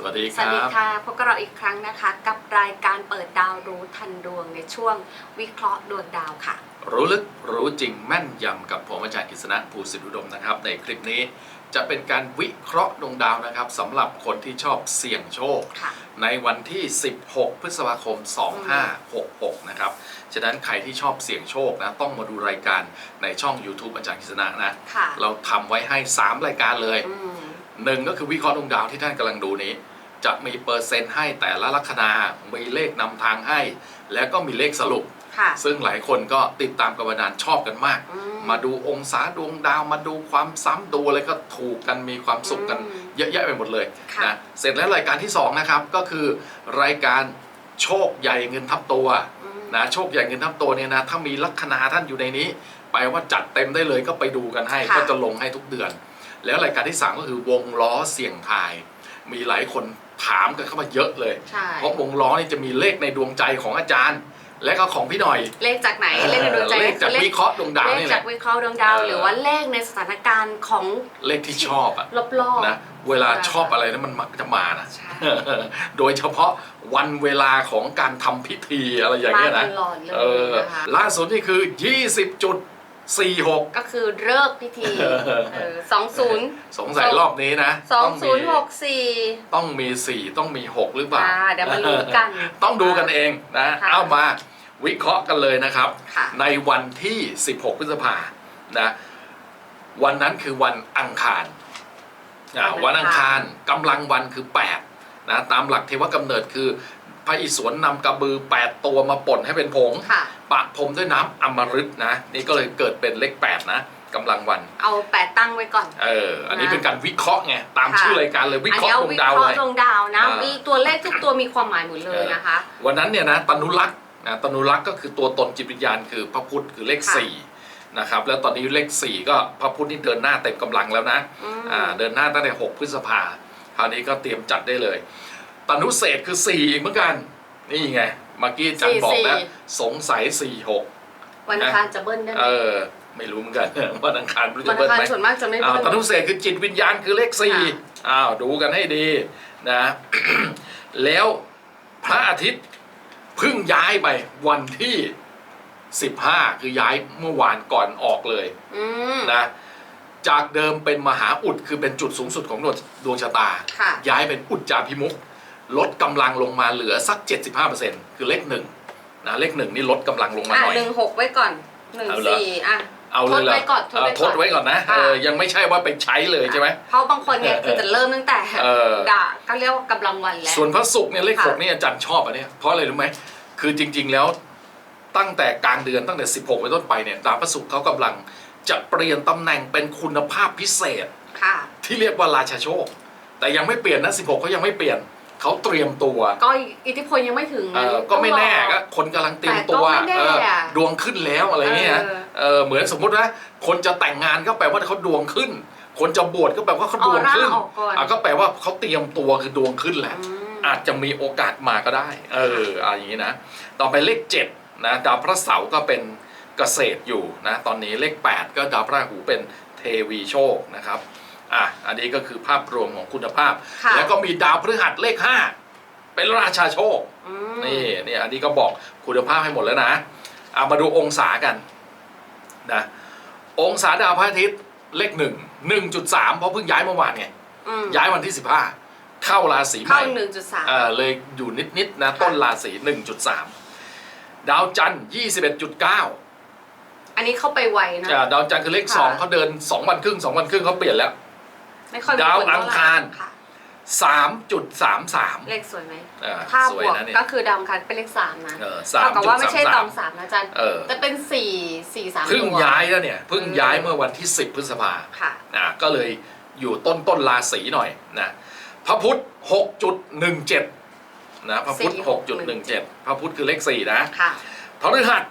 สวัสดีสควัสรัดีบค่ะ พบกับเราอีกครั้งนะคะ กับรายการเปิดดาวรู้ทันดวงในช่วงวิเคราะห์ดวงดาวค่ะ รู้ลึกรู้จริงแม่นยำกับผมอาจารย์กฤษณะภูสิทธิอุดมนะครับ ในคลิปนี้จะเป็นการวิเคราะห์ดวงดาวนะครับสำหรับคนที่ชอบเสี่ยงโชคค่ะในวันที่ 16 พฤษภาคม 2566 นะครับ ฉะนั้นใครที่ชอบเสี่ยงโชคนะต้องมาดูรายการในช่อง YouTube อาจารย์กฤษณะนะค่ะเราทำไว้ให้ 3 รายการเลย อืม หนึ่งก็คือวิเคราะห์ดวงดาวที่ท่านกำลังดูนี้ จะมีเปอร์เซ็นต์ให้แต่ละลัคนา มีเลขนำทางให้ แล้วก็มีเลขสรุปค่ะซึ่งหลายคนก็ติดตามกันมานานชอบกันมากอืมาดูองศาดวงดาวมาดูความซ้ำดูอะไรก็ถูกกันมีความสุขกันอืมเยอะแยะไปหมดเลยค่ะนะเสร็จแล้วรายการที่สองนะครับก็คือรายการโชคใหญ่เงินทับตัวอืมนะโชคใหญ่เงินทับตัวเนี่ยนะถ้ามีลัคนาท่านอยู่ในนี้แปลว่าจัดเต็มได้เลยก็ไปดูกันให้ค่ะก็จะลงให้ทุกเดือน แล้วรายการที่ 3 ก็คือวงล้อเสี่ยงทาย มีหลายคนถามกันเข้ามาเยอะเลย ใช่เพราะวงล้อนี่จะมีเลขในดวงใจของอาจารย์ และก็ของพี่หน่อยเลขจากไหนเลขในดวงใจเลขจากวิเคราะห์ดวงดาวเลขนี่แหจากละ วิเคราะห์ดวงดาวเออ หรือว่าเลขในสถานการณ์ของเลขที่ชอบอะรอบๆนะเวลาชอบอะไรนะมันมักจะมานะใช่ โดยเฉพาะวันเวลาของการทำพิธีอะไรอย่างมาเงี้ยตนะลอดเลยเออนะคะ ล่าสุดนี่คือ 20.46ก็คือเลิกษ์พิธีสองศูนย์สงสัยรอบนี้นะสองต้มีศูนย์หกสี่ต้องมี4ต้องมี6หรือเปล่าอ่าเดี๋ยวมาลุ้นกัน ต้องดูกันเองนะค่ะเอามาวิเคราะห์กันเลยนะครับค่ะในวันที่ 16 พฤษภานะวันนั้นคือวันอังคารอ่าวัวันนอัอังงคาคารรกำลังวันคือ 8นะตามหลักเทวกำเนิดคือ พระอิศวรนำกระบือ 8 ตัวมาป่นให้เป็นผงค่ะ ปะพรมด้วยน้ำอมฤตนะ นี่ก็เลยเกิดเป็นเลข 8 นะกำลังวัน เอาแปดตั้งไว้ก่อน เออ อันนี้นะเป็นการวิเคราะห์ไง ตามค่ะชื่อรายการเลยวิอันเคราะนี้ห์เอาดวงวิดาวเคราะเลห์ยดวงดาวนะอ่ามี มีตัวเลขทุกตัวมีความหมายหมดเลยนะคะ วันนั้นเนี่ยนะตนุรักษ์นะตนุรักษ์ก็คือตัวตนจิตวิญญาณคือพระพุทธคือเลขค่ะ สี่นะครับแล้วตอนนี้เลขสี่ก็พระพุทธนี่เดินหน้าเต็มกำลังแล้วนะอืม อ่าเดินหน้าตั้งแต่6พฤษภาคราวนี้ก็เตรียมจัดได้เลย ตนุเศษคือ4อีกเหมือนกัน นี่ไงเมื่อกี้อาจันบอกแล้ว สงสัย4 6วันอังคารจะเบิ้ลได้ไหมเออ ไม่รู้เหมือนกันวันอังคารไม่รู้วัจะนอัเบิ้งลคารไหมส่วนมากจะไม่อ้าวเบิ้ลตนุเศษคือจิตวิญญาณคือเลขสี่ค่ะอ้าวดูกันให้ดีนะ แล้วพระอาทิตย์เพิ่งย้ายไปวันที่15คือย้ายเมื่อวานก่อนออกเลยอืมนะจากเดิมเป็นมหาอุดคือเป็นจุดสูงสุดของดวงดวงชะตาค่ะย้ายเป็นอุจจาพิมุก ลดกำลังลงมาเหลือสัก 75%คือเลขหนึ่งนะเลขหนึ่งนี่ลดกำลังลงมาอะหน่อยหนึ่งหกไว้ก่อนหนึ่งเอาเหรอสี่อะเอาเลยทดไว้ก่อนทดไว้เทดไว้ก่อนนะค่ะเออยังไม่ใช่ว่าไปใช้เลยใช่ไหมเพราะบางคนเนี่ยคือจะเริ่มตั้งแต่เออด่าก็เรียกว่ากำลังวันแล้วส่วนพระศุกร์เนี่ยเลขค่ะหกนี่อาจารย์ชอบอันเนี้ยเพราะอะไรรู้ไหมคือจริง ๆแล้วตั้งแต่กลางเดือนตั้งแต่ 16ไปต้นไปเนี่ยดาวพระศุกร์เขากำลังจะเปลี่ยนตำแหน่งเป็นคุณภาพพิเศษค่ะที่เรียกว่าราชาโชค แต่ยังไม่เปลี่ยนนะ16เขายังไม่เปลี่ยน เขาเตรียมตัว ก็อิทธิพลยังไม่ถึงเออก็ไม่แน่ก็คนกำลังเตรียมตัวแต่ก็ไม่แน่เอออะดวงขึ้นแล้วอะไรเงี้ยเออ เออเหมือนสมมุติว่าคนจะแต่งงานก็แปลว่าเขาดวงขึ้น คนจะบวชก็แปลว่าเขาอดอวงร่าขึ้นออกก่อนอะก็แปลว่าเขาเตรียมตัวคือดวงขึ้นแหละ อืมอาจจะมีโอกาสมาก็ได้ เอออะไรอย่างนี้นะ ต่อไปเลขเจ็ดนะดาวพระเสาร์ก็เป็นเกษตรอยู่นะ ตอนนี้เลข 8 ก็ดาวพระราหูเป็นเทวีโชคนะครับ อะอันนี้ก็คือภาพรวมของคุณภาพ ค่ะ แล้วก็มีดาวพฤหัสเลข 5 เป็นราชาโชค อืมนี่นี่อันนี้ก็บอกคุณภาพให้หมดแล้วนะเอามาดูองศากันนะองศาดาวพระอาทิตย์เลขหนึ่งหนึ่งจุดสามเพราะเพิ่งย้ายเมื่อวานไงอืมย้ายวันที่สิบห้าเข้าราศีใหเข้าม่ หนึ่งจุดสาม เอ่อเลยอยู่นิดๆนะต้นราศี1.3 ดาวจันทร์21.9อันนี้เข้าไปไวนะ อ่าดาวจันทร์คือเลข ค่ะ 2เขาเดิน 2 วันครึ่ง 2 วันครึ่งเขาเปลี่ยนแล้ว ไม่ค่อยมีดาวผลเท่อังคาร ค่ะ3.33เลขสวยไหมอ่าถ้าสบวยวกนะเนี่ย ก็คือดาวอังคารเป็นเลขสามนะเออเท่ากับว่าไม่ใช่ตอง3.33สามนะอาจันเออแต่เป็นสี่สี่สามเพิ่งตัวย้ายแล้วเนี่ยเพิ่งอืมย้ายเมื่อวันที่10พฤษภา ค่ะ อ่าก็เลยอยู่ต้นต้นราศีหน่อยนะพระพุธ 6.17นะพระพุธ6.17 พระพุธคือเลข 4 นะค่ะพฤหัส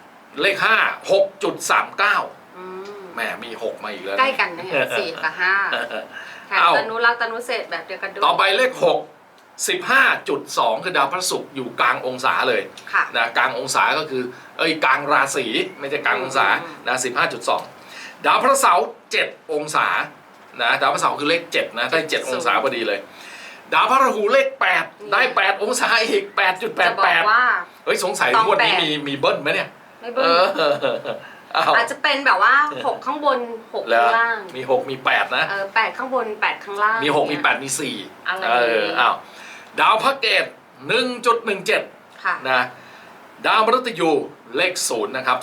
เลข 5 6.39อืมแหมมี 6 มาอีกแล้วะใกล้กันนะเนี่ยสี่กับห้า เออเออ แถมเอ้า ตนุรักษ์ตนุเศษแบบเดียวกันด้วยต่อไปเลข 6 15.2 คือดาวพระศุกร์อยู่กลางองศาเลยค่ะ นะกลางองศาก็คือเอ้ยกลางราศีไม่ใช่กลางองศาอืมนะ15.2 ดาวพระเสาร์7องศานะดาวพระเสาร์คือเลข7นะได้ 7 องศาพอดีเลย ดาวพระราหูเลข 8 ได้ 8 องศาอีก จะบอก8.88 ว่า เฮ้ยสงสัยต้องงวดนี้แปด มีมีเบิ้ลไหมเนี่ยไม่เอเบิ้ลออ้าวอาจจะเป็นแบบว่าหกข้างบนหกแล้ข้าวงล่างมี6มี8นะ เออแปดข้างบนแปดข้างล่างมี6มีเนี่ย8มี4อะไรเอออ้าวดาวพระเกต1.17ค่ะ นะดาวมฤตยูเลขศูนย์นะครับ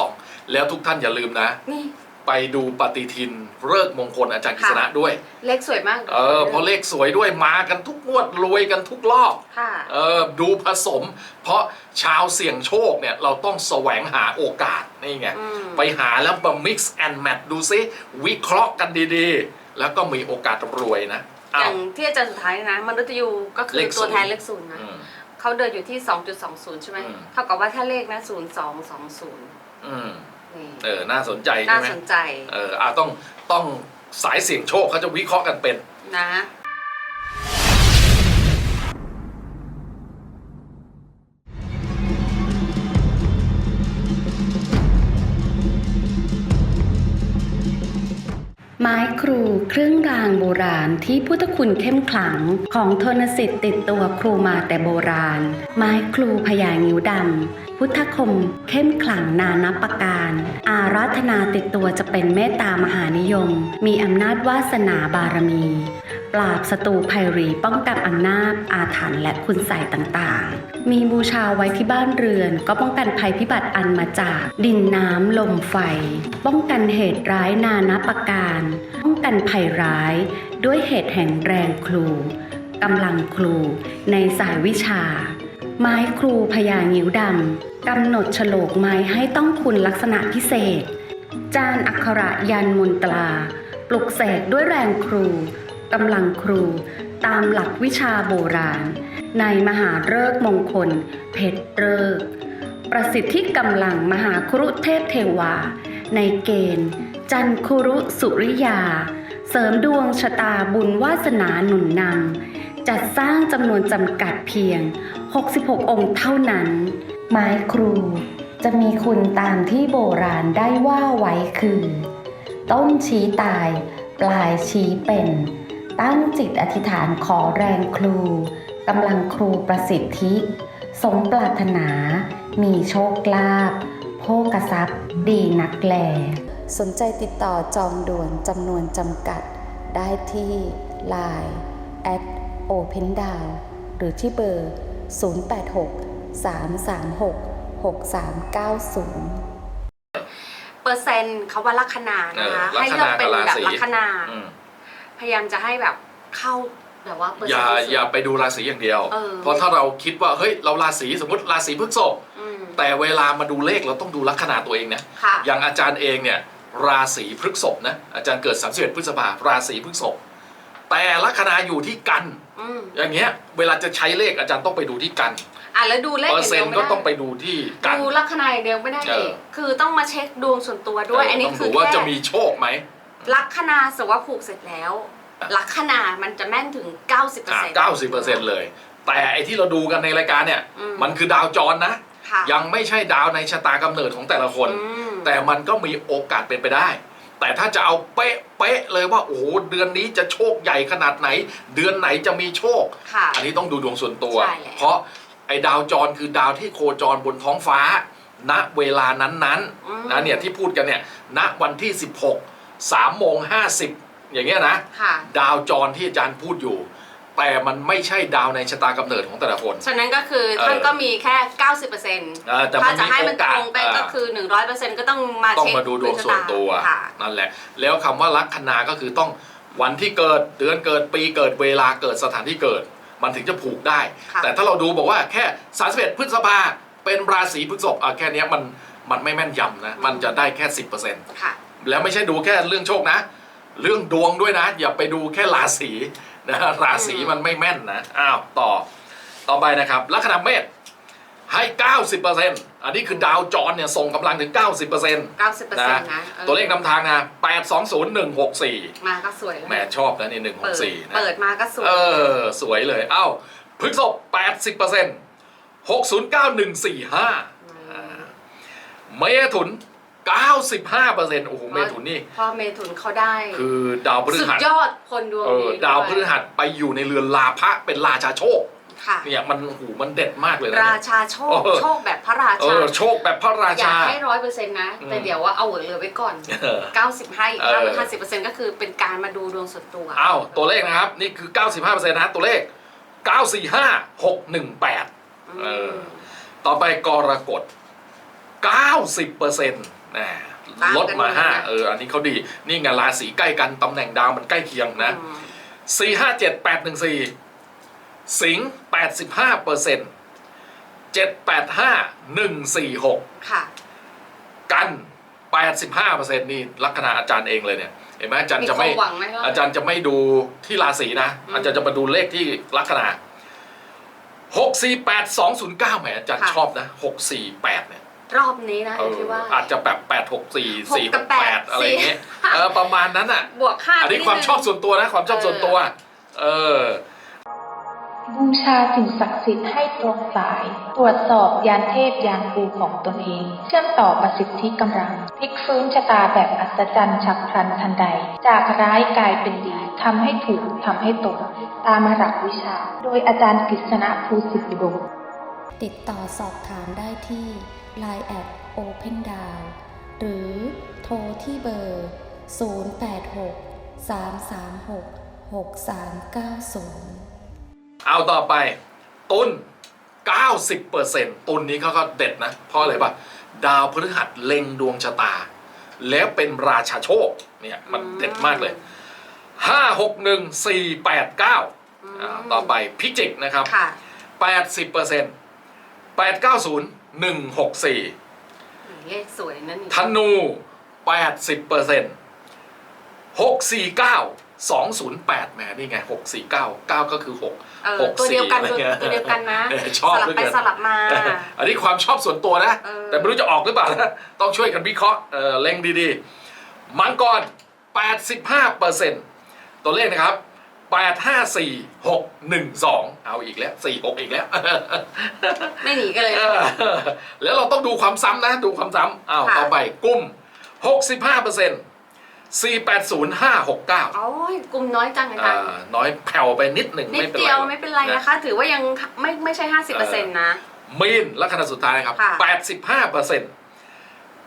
2.2แล้วทุกท่านอย่าลืมนะ นี่ ไปดูปฏิทินเลิกษ์มงคลอาจารย์กฤษณะด้วย เลขสวยมากเออเพราะเลขสวยด้วยมากันทุกงวดรวยกันทุกรอบค่ะเออดูผสม เพราะชาวเสี่ยงโชคเนี่ยเราต้องแสวงหาโอกาสนี่ไงอืมไปหาแล้วมา mix and match ดูซิวิเคราะห์กันดีๆ แล้วก็มีโอกาสรวยนะออ้าย่าวงที่อาจารย์สุดท้ายนะมนุษย์ยูก็คือเลขศูตันวย์แทนเลขศูนย์นะอืมเขาเดินอยู่ที่ 2.20 ใช่ไหมอืมเท่ากับว่าถ้าเลขนะ 0220อืมนี่ เออน่าสนใจใช่น่าไหมสนใจเอออะต้องต้องสายเสี่ยงโชคเขาจะวิเคราะห์กันเป็น นะ เครื่องรางโบราณที่พุทธคุณเข้มขลังของทนสิทธิ์ติดตัวครูมาแต่โบราณ ไม้ครูพญางิ้วดำ พุทธคมเข้มขลังนานับประการ อารัธนาติดตัวจะเป็นเมตตามหานิยม มีอำนาจวาสนาบารมี ปราบศัตรูภัยรีป้องกันอำนาจอาถรรพ์และคุณใส่ต่างๆ มีบูชาไว้ที่บ้านเรือน ก็ป้องกันภัยพิบัติอันมาจากดินน้ำลมไฟ ป้องกันเหตุร้ายนานาประการ ป้องกันภัยร้าย ด้วยเหตุแห่งแรงครูกำลังครูในสายวิชา ไม้ครูพญางิ้วดำกำหนดฉลกไม้ให้ต้องคุณลักษณะพิเศษ จานอักขระยันมนตรา ปลุกเสกด้วยแรงครู กำลังครูตามหลักวิชาโบราณ ในมหาฤกษ์มงคล เพชรฤกษ์ประสิทธิกำลังมหาครุเทพเทวา ในเกณฑ์ จันครุสุริยา เสริมดวงชะตาบุญวาสนาหนุนนำจัดสร้างจำนวนจำกัดเพียง 66 องค์เท่านั้น ไม้ครูจะมีคุณตามที่โบราณได้ว่าไว้คือ ต้นชี้ตาย ปลายชี้เป็น ตั้งจิตอธิษฐานขอแรงครูกำลังครูประสิทธิ สมปรารถนา มีโชคลาภโภกทรัพย์ดีนักแล สนใจติดต่อจองด่วนจำนวนจำกัด ได้ที่ Line at Open d o w n หรือที่เบอร์ 086 336 6390เปอร์เซ็นต์เขาว่าลัคนานะคะเออลัให้คเรานาเป็นกับราแบบศีลัคนาอืม พยายามจะให้แบบเข้าแบบว่าเปอร์อเซ็นย่าต์ที่สุด อย่าไปดูราศีอย่างเดียว เออ เพราะถ้าเราคิดว่าเฮ้ยเราราศีสมมติราศีพฤษภอืมแต่เวลามาดูเลขเราต้องดูลัคนาตัวเองนะค่ะ อย่างอาจารย์เองเนี่ยราศีพฤษภนะอาจารย์เกิด31พฤษภาราศีพฤษภแต่ลัคนาอยู่ที่กัน อืมอย่างเงี้ยเวลาจะใช้เลขอาจารย์ต้องไปดูที่กันอะแล้วดูเลขเปออร์ย่างเซ็เดีนยวต์ไม่ก็ได้ต้องไปดูที่กัน ดูลัคนาอย่างเดียวไม่ได้เอเออกคือต้องมาเช็คดวงส่วนตัวด้วย อันนี้ต้องคืดูอว่าแค่จะมีโชคไหม ลัคนาสมมติว่าผูกเสร็จแล้ว ลัคนามันจะแม่นถึง 90%อ่า90%เลย แต่ไอที่เราดูกันในรายการเนี่ย อืม มันคือดาวจรนะ ค่ะ ยังไม่ใช่ดาวในชะตากำเนิดของแต่ละคน อืม แต่มันก็มีโอกาสเป็นไปได้ แต่ถ้าจะเอาเป๊ะเป๊ะเลยว่าโอ้โหเดือนนี้จะโชคใหญ่ขนาดไหน เดือนไหนจะมีโชค ค่ะ อันนี้ต้องดูดวงส่วนตัว ใช่แล้ว เพราะไอ้ดาวจรคือดาวที่โคจรบนท้องฟ้า ณเวลานั้นอืมๆนะเนี่ยที่พูดกันเนี่ยณวันที่ 16 3โมง50อย่างเงี้ยนะ ค่ะ ดาวจรที่อาจารย์พูดอยู่ แต่มันไม่ใช่ดาวในชะตากำเนิดของแต่ละคน ฉะนั้นก็คือเออท่านก็มีแค่ 90%เออแต่ถ้ามันจะมีให้โอมันตกาสรงไปก็คือ 100%ก็ต้องมาต้องเช็คมาดูดวงส่วนตัว ค่ะ นั่นแหละ แล้วคำว่าลัคนาก็คือต้องวันที่เกิดเดือนเกิดปีเกิดเวลาเกิดสถานที่เกิด มันถึงจะผูกได้ ค่ะ แต่ถ้าเราดูบอกว่าแค่31พฤษภาเป็นราศีพฤษภอะแค่เนี้ยมันมันไม่แม่นยำนะ มันจะได้แค่ 10%ค่ะ แล้วไม่ใช่ดูแค่เรื่องโชคนะ เรื่องดวงด้วยนะ อย่าไปดูแค่ราศีนะราศีอืมมันไม่แม่นนะอ้าวต่อต่อไปนะครับลัคนาเมษให้ 90%อันนี้คือดาวจรเนี่ยส่งกำลังถึง 90% 90%นะออตัวเลขนำทางนะ820164มาก็สวยแล้วแหมชอบนะนี่เปิด164นะ เปิดมาก็สวย เออ สวยเลย เอ้าพฤกษบ80% 609145อ่าเมถุน 95%โอ้โหเมถุนนี่พอเมถุนเขาได้ คือดาวพฤสุดหัสยอดคนดวงเอดีอดาวพฤหัสไปอยู่ในเรือนลาภะเป็นราชาโชคค่ะ เนี่ยมันโอ้โหมันเด็ดมากเลยนะราเนี่ย ชาโชค เออ โชคแบบพระราเอชา อโชคแบบพระราอยาชา กให้ร้อยเปอร์เซ็นต์นะ อืม แต่เดี๋ยวว่าเอาเหลือไว้ก่อน เออ90ให้อีกเออ ห้าสิบเปอร์เซ็นต์ก็คือเป็นการมาดูดวงส่วนตัว อ้าวตัวเลขนะครับ นี่คือ 95%นะตัวเลข 945618 เออ ต่อไปกรกฎ 90%นะตามกันลดมาเลยนะ5เอออันนี้เขาดี นี่ไงราศีใกล้กันตำแหน่งดาวมันใกล้เคียงนะอืมสี่ห้าเจ็ดแปดหนึ่งสี่สิงแปดสิบห้าเปอร์เซ็นต์เจ็ดแปดห้าหนึ่งสี่หกค่ะกันแปดสิบห้าเปอร์เซ็นต์นี่ลัคนาอาจารย์เองเลยเนี่ยเห็นไหมอาจารย์มีจะคไม่วามหวังไหมว่าอาจารย์จะไม่ดูที่ราศีนะอืมอาจารย์จะมาดูเลขที่ลัคนาหกสี่แปดสองศูนย์เก้าแหมอาจารย์ค่ะชอบนะหกสี่แปดเนี่ย รอบนี้นะเออยู่อที่ว่า อาจจะแบบแปดหกสี่หกสี่กับแปด 8 อะไรอย่างเงี้ยสี่เออประมาณนั้นอะ บวกค่าอันนี้ไปดความนึงชอบส่วนตัวนะ ความชอบส่วนตัว เออ บูชาสิ่งศักดิ์สิทธิ์ให้ตรงสาย ตรวจสอบยานเทพยานครูของตนเอง เชื่อมต่อประสิทธิกำลังพลิกฟื้นชะตาแบบอัศจรรย์ฉับพลันทันใด จากร้ายกลายเป็นดีทำให้ถูกทำให้ตรงตามหลักวิชา โดยอาจารย์กฤษณะภูสิทธิอุดมติดต่อสอบถามได้ที่ Line แอด Open d o w n หรือโทรที่เบอร์ 086 336 6390 เอาต่อไป ตุน90%ตุนนี้เขาก็เด็ดนะ เพราะอะไรปะดาวพฤหัสเล็งดวงชะตา แล้วเป็นราชาโชคเนี่ยมันเด็ดมากเลย5 6 1 4 8 9อ่าต่อไปพิจิกนะครับค่ะ80% 890 164เลขสวยนั่นนี่ธนู80% 649 208แหมนี่ไง649 9ก็คือ6เออหกตัวเดียวกันสี่อะไรเงี้ยตัวเดียวกันนะเออชอบสลับด้วยไปกันสลับมา อันนี้ความชอบส่วนตัวนะเออแต่ไม่รู้จะออกหรือเปล่านะต้องช่วยกันวิเคราะห์เออเล็งดีๆ มังกร85%ตัวเลขนะครับ 854612 เอาอีกแล้ว 46 อีกแล้ว ไม่หนีกันเลยเออแล้วเราต้องดูความซ้ำนะ ดูความซ้ำอ้าวค่ะ ต่อไปกุ้ม 65% 480569โอ้ยกลุ่มน้อยจังอาจาอ่ารย์น้อยแผ่วไปนิดหนึ่งนิไม่ดเป็นไรเดียวหรอกไม่เป็นไรนะคะ ถือว่ายังไม่ไม่ใช่ห้าสิบเปอร์เซ็นต์นะ มีนลัคนาสุดท้ายครับ ค่ะ 85เปอร์เซ็นต์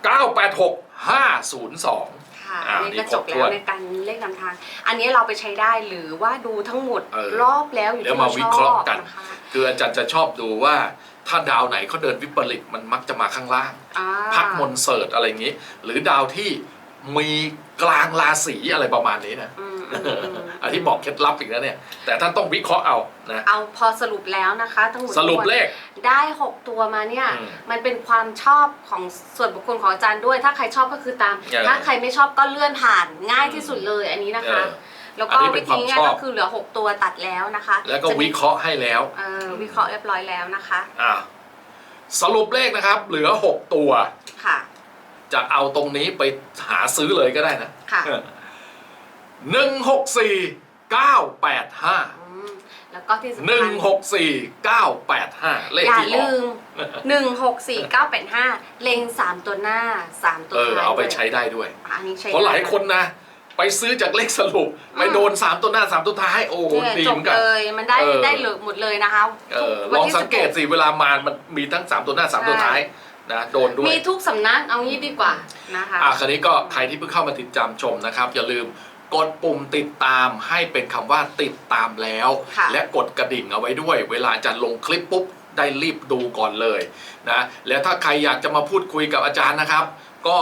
986 502 ค่ะอ่าอันนี้ก็นี่จครบบถ้แล้ววนในการเลขนำทาง อันนี้เราไปใช้ได้หรือว่าดูทั้งหมดเออรอบแล้วอยู่เดี๋ยวที่มาเราวิชเคราะห์อบกัน นะคะคืออาจารย์จะชอบดูว่า ถ้าดาวไหนเขาเดินวิปริตมันมักจะมาข้างล่าง อ่าพักมนเสิร์ตอะไรอย่างนี้ หรือดาวที่มีกลางราศีอะไรประมาณนี้นะ อืม อืมอืมอันที่บอกเคล็ดลับอีกแล้วเนี่ย แต่ท่านต้องวิเคราะห์เอานะ เอาพอสรุปแล้วนะคะทั้งหมดสรุปเลขได้ 6 ตัวมาเนี่ย อืมมันเป็นความชอบของส่วนบุคคลของอาจารย์ด้วย ถ้าใครชอบก็คือตาม เออถ้าใครไม่ชอบก็เลื่อนผ่านง่ายที่สุดเลยอันนี้นะคะ เออแล้วอัก็นนี้เป็วินควาธีมง่ายชอบ ก็คือเหลือ 6 ตัวตัดแล้วนะคะแล้วก็จะมีวิเคราะห์ให้แล้ว เออวิเคราะห์เรียบร้อยแล้วนะคะ อ่าสรุปเลขนะครับ เหลือ 6 ตัว ค่ะจะเอาตรงนี้ไปหาซื้อเลยก็ได้นะค่ะหนึ่งหกสี่เก้า แปดห้าอืมแล้วก็ที่สำคัญหนึ่งหกสี่เก้าแปดห้าเลขอย่าที่ออลืกมหนึ่งหกสี่เก้าแปดห้าเล็งสามตัวหน้าสามตัวเออท้ายเอาไปด้วยใช้ได้ด้วย อันนี้ใช้เพราะหลายได้คนนะ ไปซื้อจากเลขสรุป ไปโดนสามตัวหน้าสามตัวท้ายโอ้โหเนี่ยดีจเหบมือนกัน เลยมันได้เออ ได้เหลือหมดเลยนะคะเออวันลองที่สังเกต16สิ เวลามามันมีทั้งสามตัวหน้าสามตัวท้ายนะ โดนด้วย มีทุกสำนักเอางี้ดีกว่านะคะ อะคราวนี้ก็ใครที่เพิ่งเข้ามาติดตามชมนะครับ อย่าลืม กดปุ่มติดตามให้เป็นคำว่าติดตามแล้ว ค่ะและกดกระดิ่งเอาไว้ด้วย เวลาจะลงคลิปปุ๊บได้รีบดูก่อนเลยนะแล้วถ้าใครอยากจะมาพูดคุยกับอาจารย์นะครับ ก็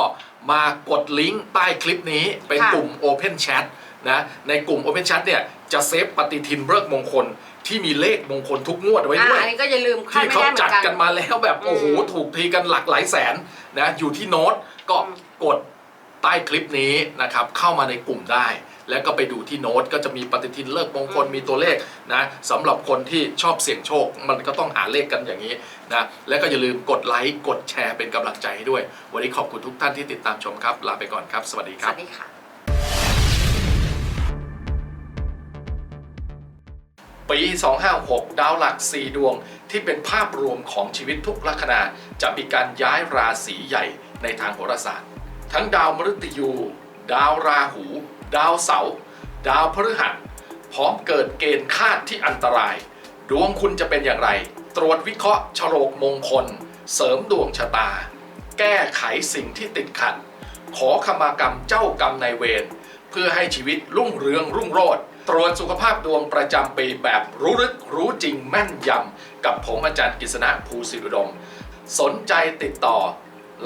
มากดลิงก์ใต้คลิปนี้เป็นกลุ่ม Open Chat นะในกลุ่ม Open Chat เนี่ยจะเซฟปฏิทินเบิกมงคลที่มีเลขมงคลทุกงวดไว้อะด้วย อันนี้ก็อย่าลืมพลาดที่ไม่เขาได้เหมืจัอดนกันกันมาแล้วแบบอืมโอ้โหถูกทีกันหลักหลายแสนนะอยู่ที่โน้ตก็อืมกด ใต้คลิปนี้นะครับเข้ามาในกลุ่มได้ แล้วก็ไปดูที่โน้ตก็จะมีปฏิทินเลิกมงคลมีตัวเลขนะสำหรับคนที่ชอบเสี่ยงโชค มันก็ต้องหาเลขกันอย่างนี้นะแล้วก็อย่าลืมกดไลค์กดแชร์เป็นกำลังใจให้ด้วย วันนี้ขอบคุณทุกท่านที่ติดตามชมครับลาไปก่อนครับ สวัสดีสครับ วัสดีค่ะ ปี 256 ดาวหลัก 4 ดวงที่เป็นภาพรวมของชีวิตทุกลัคนาจะมีการย้ายราศีใหญ่ในทางโหราศาสตร์ ทั้งดาวมฤตยู ดาวราหู ดาวเสาร์ดาวพฤหัส พร้อมเกิดเกณฑ์คาดที่อันตราย ดวงคุณจะเป็นอย่างไร ตรวจวิเคราะห์ฉลกมงคล เสริมดวงชะตา แก้ไขสิ่งที่ติดขัด ขอขมากรรมเจ้ากรรมนายเวรเพื่อให้ชีวิตรุ่งเรืองรุ่งโรจน์ตรวจสุขภาพดวงประจำปีแบบรู้ลึกรู้จริงแม่นยำกับผมอาจารย์กฤษณะภูสิริดม สนใจติดต่อ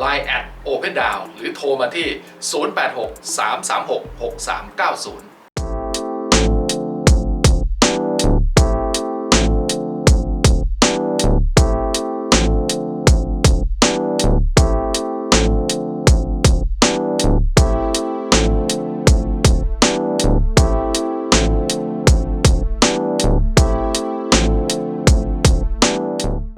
Line at Open Down หรือโทรมาที่ 086 336 6390